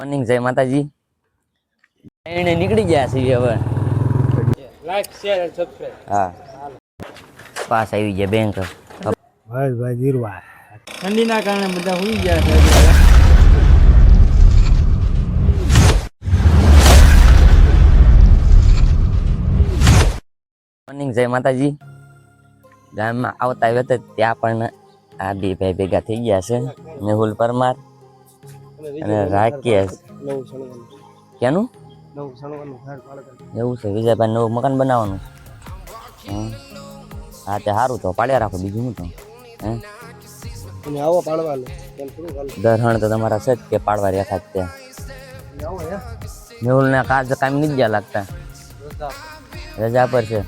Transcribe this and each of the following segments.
Morning જય માતાજી. એને નીકળી ગયા છીએ હવે. લાઈક શેર અને સબસ્ક્રાઇબ હા. પાસ આવી ગયા બેંક બસ ભાઈ જીરવા ઠંડીના કારણે બધા સુઈ ગયા છે મોર્નિંગ જય માતાજી. ગામમાં આવતા આવ્યા હતા ત્યાં પણ આ બે ભાઈ ભેગા થઈ ગયા છે. મેહુલ પરમાર અને રાકેશ. ક્યાંનું પાડે. એવું છે વિજયભાઈ નવું મકાન બનાવવાનું? હા તે સારું તો પાડ્યા રાખો બીજું શું તો. આવો દરહણ તો તમારા છે જ કે પાડવા રેખા જ તમે આવો હે? કાજ કામ નહીં ગયા લાગતા. રજા. પર છે.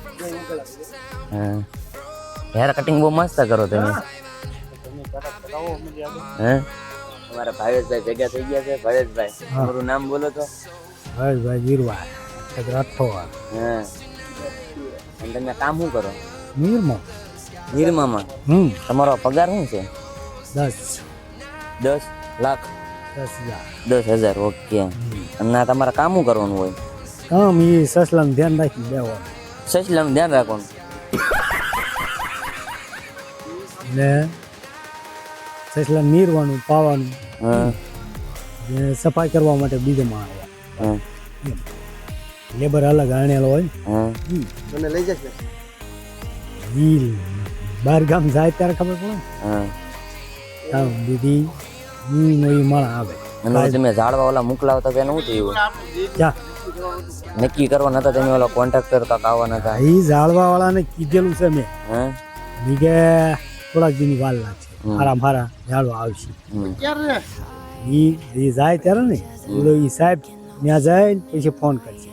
હેર કટિંગ બહુ મસ્ત કરો તમે. હે? અમારા ભાવેશભાઈ ભેગા થઈ ગયા છે. ભાવેશભાઈ તમારું નામ બોલો તો? ભાવેશભાઈ ભાઈ જીરવા રાઠોવા. હા. અને તમે કામ શું કરો? નિર્મા. નિર્મામાં? હમ. તમારો પગાર શું છે? દસ. દસ લાખ? દસ હજાર. દસ હજાર ઓકે. અને તમારે કામ શું કરવાનું હોય? કામ એ સસલામ ધ્યાન રાખી દેવાનું સસલામ ધ્યાન રાખવાનું? એટલે સસલા નીરવાનું પાવાનું હા. સફાઈ કરવા માટે બીજો માણસ હા. લેબર અલગ આણેલો હોય. હા. મને લઈ જશે? ઈ બહાર ગામ જાય ત્યારે ખબર પડે હા. દીદી ઈ નો માળ આવે. અને તમે ઝાડવા ઓલા મોકલાવતા કે શું થયું? ક્યાં નક્કી કરવા નતા તમે ઓલા કોન્ટ્રાક્ટર કરતા આવવાના હતા ઈ ઝાડવા વાળાને કીધેલું છે મેં. હે. બીજે કે થોડાક દિનની વાર લાગશે. હારા મારા ઝાડવા આવશે. એ જાય ત્યારે ને બોલો ઈ સાહેબ ત્યાં જાય ને પછી ફોન કરશે.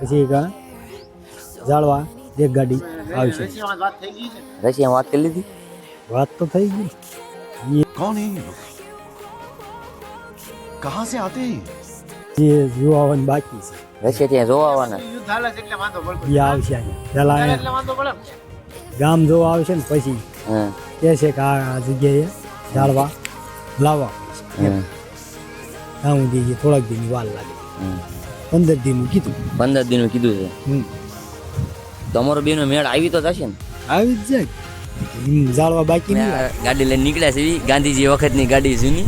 પછી કા ઝાડવા એક ગાડી આવશે. રશિયા વાત કરી લીધી? વાત તો થઈ ગઈ. કોણ કહા સે આતે જે જોવાવાનું બાકી છે. રશિયા ત્યાં જોવાવાના. એ આવશે પહેલા ગામ જોવા આવશે ને પછી કહે છે કે આ જગ્યાએ ઝાડવા લાવવા. ત્યાં થોડાક દિનની વાર લાગે. પંદર દિનનું કીધું પંદર દિનનું કીધું છે તમારો બેનો મેળ આવી તો જશે ને? આવી જાય ઝાડવા બાકી ગાડી લઈને નીકળ્યા છે ગાંધીજી વખતની ગાડી જૂની.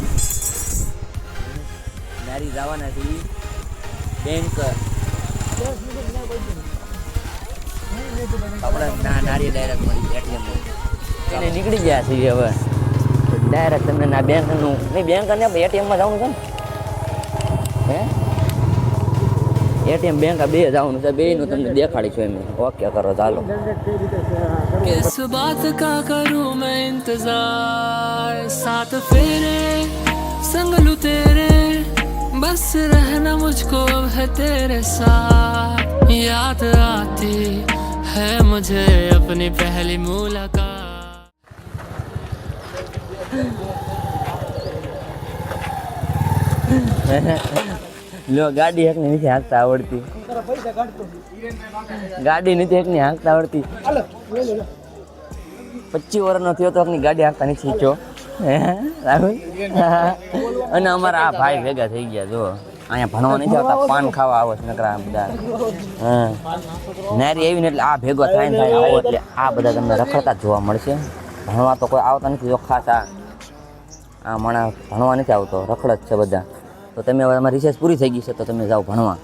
નારી જવાના છે બેંક આપણે નારી ડાયરેક્ટ એને નીકળી ગયા છે ઈ હવે ડાયરેક્ટ તમને ના બેંકનું નહીં બેંક અને એટીએમમાં જવાનું છે ને હે એટીએમ બેંક આ બે જવાનું છે બેયનું તમને દેખાડીશું એમ ઓકે કરો ચાલો किस बात का करूं मैं इंतजार साथ फेरे संग लू तेरे बस रहना मुझको अब है तेरे साथ याद आती है मुझे अपनी पहली मुलाकात લો ગાડી એકની નથી હાંકતા આવડતી. ગાડી નથી એકની હાંકતા આવડતી. પચીસ વર્ષનો થયો તો એકની ગાડી હાંકતા નથી શીખ્યો અને અમારા આ ભાઈ ભેગા થઈ ગયા, જો. અહીંયા ભણવા નથી આવતા, પાન ખાવા આવો છે નકરા બધા. નારી આવી ને એટલે આ ભેગો થાય ને થાય, આવો એટલે આ બધા તમને રખડતા જોવા મળશે. ભણવા તો કોઈ આવતા નથી, જો ખાસ આ માણા માણસ ભણવા નથી આવતો રખડ જ છે બધા. તો તમે હવે અમારી રિસેસ પૂરી થઈ ગઈ છે તો તમે જાઓ ભણવા.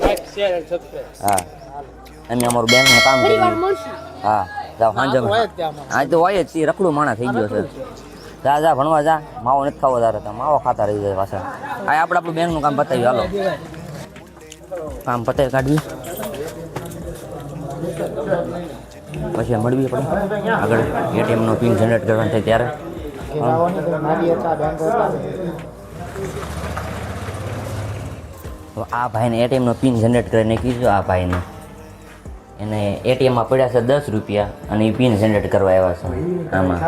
લાઈક શેર અને સબસ્ક્રાઇબ હા. અમે અમારું બેંકનું કામ કર્યું. હા જાઓ સાંજે હા તો હોય જ. રખડું માણા થઈ ગયો છે. જા જા ભણવા જા. માવો નથી ખાવો તારે તો. માવો ખાતા રહી જાય પાછા. આ આપણે આપણું બેંકનું કામ પતાવ્યું. હાલો. કામ પતાવી કાઢવી. પછી મળવી આપણે આગળ એટીએમનો પિન જનરેટ કરવાનું થાય ત્યારે. તો આ ભાઈને એટીએમનો પિન જનરેટ કરીને કીધું આ ભાઈને એને એટીએમમાં પડ્યા છે દસ રૂપિયા અને એ પિન જનરેટ કરવા આવ્યા છે આમાં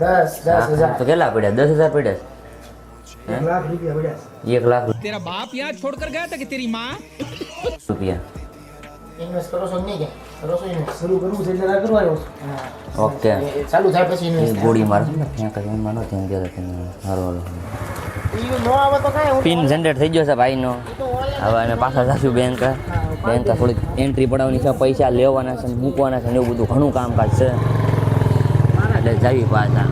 દસ હા, તો કેટલા પડ્યા દસ હજાર પડ્યા છે હે? એક લાખ तेरा बाप यहाँ छोड़कर गया था कि तेरी माँ રૂપિયા ઇન્વેસ્ટ કરો છો નહીં કે કરો છો ઇન્વેસ્ટ શરૂ કરવું છે એટલે કરવા આવ્યો છું ઓકે ચાલુ થાય પછી ઇન્વેસ્ટ ગોળી મારે ને ત્યાં કઈ માનો ત્યાં તમે સારું હાલો પિન જનરેટ થઈ ગયો છે ભાઈનો હવે અમે પાછા જશું બેંક બેંક થોડીક એન્ટ્રી પડાવવાની છે પૈસા લેવાના છે મૂકવાના છે ને એવું બધું ઘણું કામકાજ છે એટલે જાવી પાછા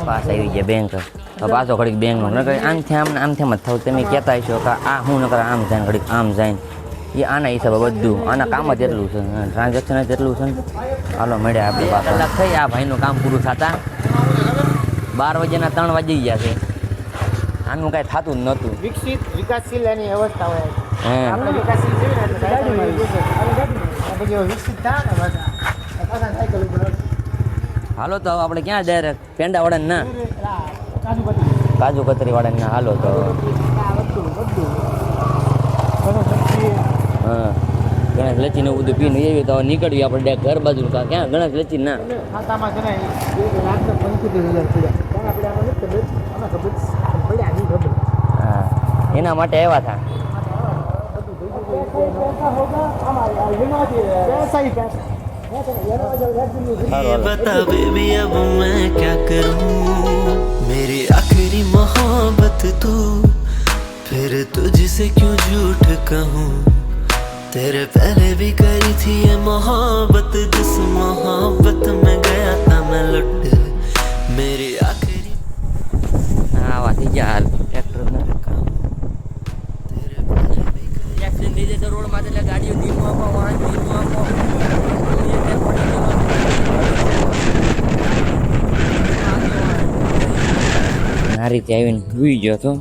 પાછા આવી ગયા બેંક તો પાછો ઘડીક બેંક આમ આમથી આમ આમ જ થવું તમે કહેતા હશો કે આ હું નકર આમ જાય ને ઘડીક આમ જાય ને એ આના હિસાબે બધું. આના કામ જ એટલું છે. ટ્રાન્ઝેક્શન જ એટલું છે. ને હાલો મળ્યા આપણે પાછા. કલાક થઈ આ ભાઈનું કામ પૂરું થતા. બાર વાગ્યાના ત્રણ વાગી ગયા છે. આનું કાંઈ થતું જ નહોતું. વિકસિત વિકાસશીલ એની અવસ્થા હોય. આપણે વિકાસશીલ વિકસિત થાય ને હાલો તો આપણે ક્યાં ડાયરેક્ટ પેંડા વાળા ના કાજુ કાજુ કતરી વાળા ના હાલો તો. હા ગણેશ લચ્છી ને એવું બધું પીને એવી તો હવે નીકળ્યું આપણે ડાયરેક્ટ ઘર બાજુ કા ક્યાં ગણેશ લચ્છી ના એટલે ખાતામાં છે ને એ લાખને પંચોતેર હજાર પડ્યા પણ આપણે આમાં નથી ખબર આમાં ખબર પડ્યા નહીં ખબર હા એના માટે આવ્યા હતા સારું હાલો. बता बेबी अब मैं क्या करूं मेरी आखिरी मोहब्बत तू फिर तुझसे क्यों झूठ कहूं तेरे पहले भी करी थी ये मोहब्बत जिस मोहब्बत में गया था मैं लुट मेरी आखिरी હા આવા થઈ ગયા હાલ ટ્રેક્ટર એક્સિડન્ટ થઈ જશે રોડ માં એટલે ગાડીઓ ધીમું આપો વાહન ધીમું આપો આ રીતે આવીને સુઈ ગયો હતો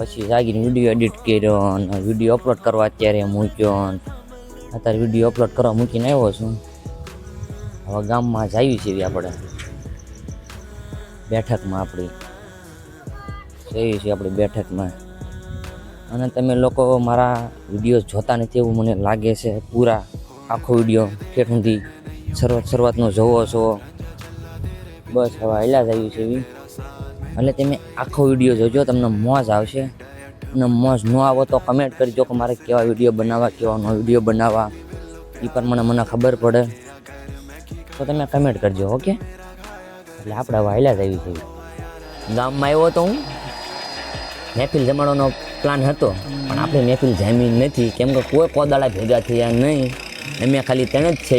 પછી જાગીને વીડિયો એડિટ કર્યો અને વીડિયો અપલોડ કરવા અત્યારે મૂક્યો અત્યારે વીડિયો અપલોડ કરવા મૂકીને આવ્યો છું. હવે ગામમાં જ આવી છે આપણે. બેઠકમાં આપણી. જઈએ છીએ આપણી બેઠકમાં. અને તમે લોકો મારા વીડિયો જોતા નથી એવું મને લાગે છે પૂરા. આખો વીડિયો ઠેઠ સુધી શરૂઆત શરૂઆતનો જોવો છો. બસ હવે હાલ્યા જ આવ્યું છે એટલે તમે આખો વીડિયો જોજો, તમને મોજ આવશે. અને મોજ ન આવો તો કમેન્ટ કરજો કે મારે કેવા વીડિયો બનાવવા, કેવા નો વીડિયો બનાવવા. એ પ્રમાણે મને ખબર પડે. તો તમે કમેન્ટ કરજો ઓકે એટલે આપણે વાયલા જ આવી છે ગામમાં આવ્યો તો હું. મહેફિલ જમાડવાનો પ્લાન હતો, પણ આપણે મહેફિલ જામી નથી. કેમ કે કોઈ કોદાળા ભેગા થયા નહીં. અમે ખાલી તેણે જ છે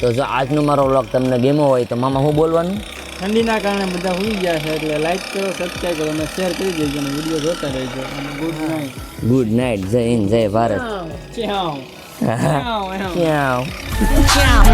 તો જો આજનો મારો વ્લોગ તમને ગેમો હોય તો મામા હું બોલવાનું? ઠંડીના કારણે બધા હોઈ ગયા છે એટલે લાઈક કરો સબસ્ક્રાઈબ કરો અને શેર કરી દેજો અને વીડિયો જોતા રહેજો. અને ગુડ નાઇટ ગુડ નાઇટ જય હિન્દ જય Bharat. Ciao ciao ciao